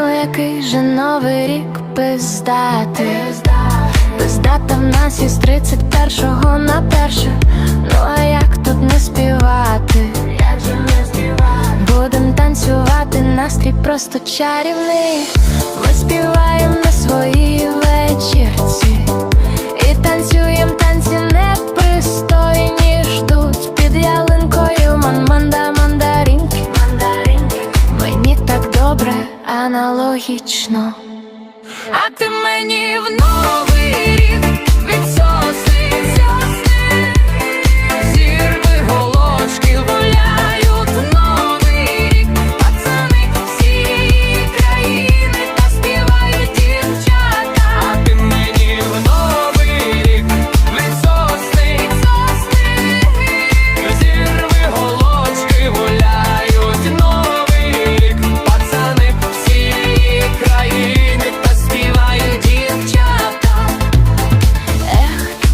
Ну який же новий рік пиздати Пиздата в нас із 31-го на перше. Ну а як тут не співати? Будем танцювати, настрій просто чарівний. Ми співаємо на свої вечірці аналогічно. А ти мені в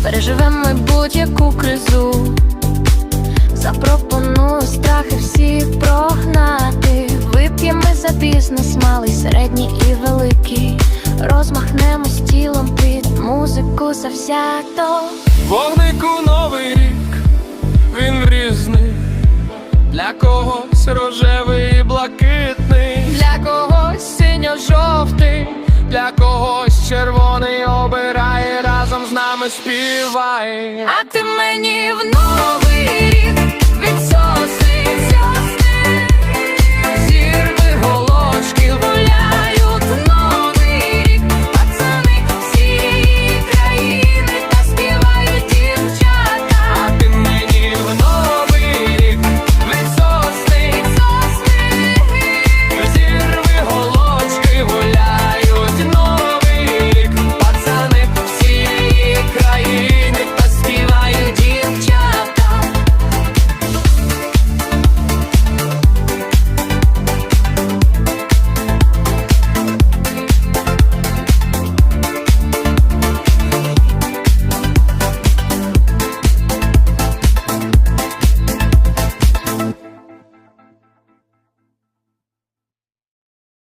переживемо ми будь-яку кризу. Запропоную страхи всіх прогнати. Вип'ємо за бізнес, малий, середній і великий. Розмахнемось тілом під музику завзято. Вогнику новий рік, він різний Для когось рожевий і блакитний Для когось синьо-жовтий, для когось червоний обирає разом з нами співай, а ти мені в новий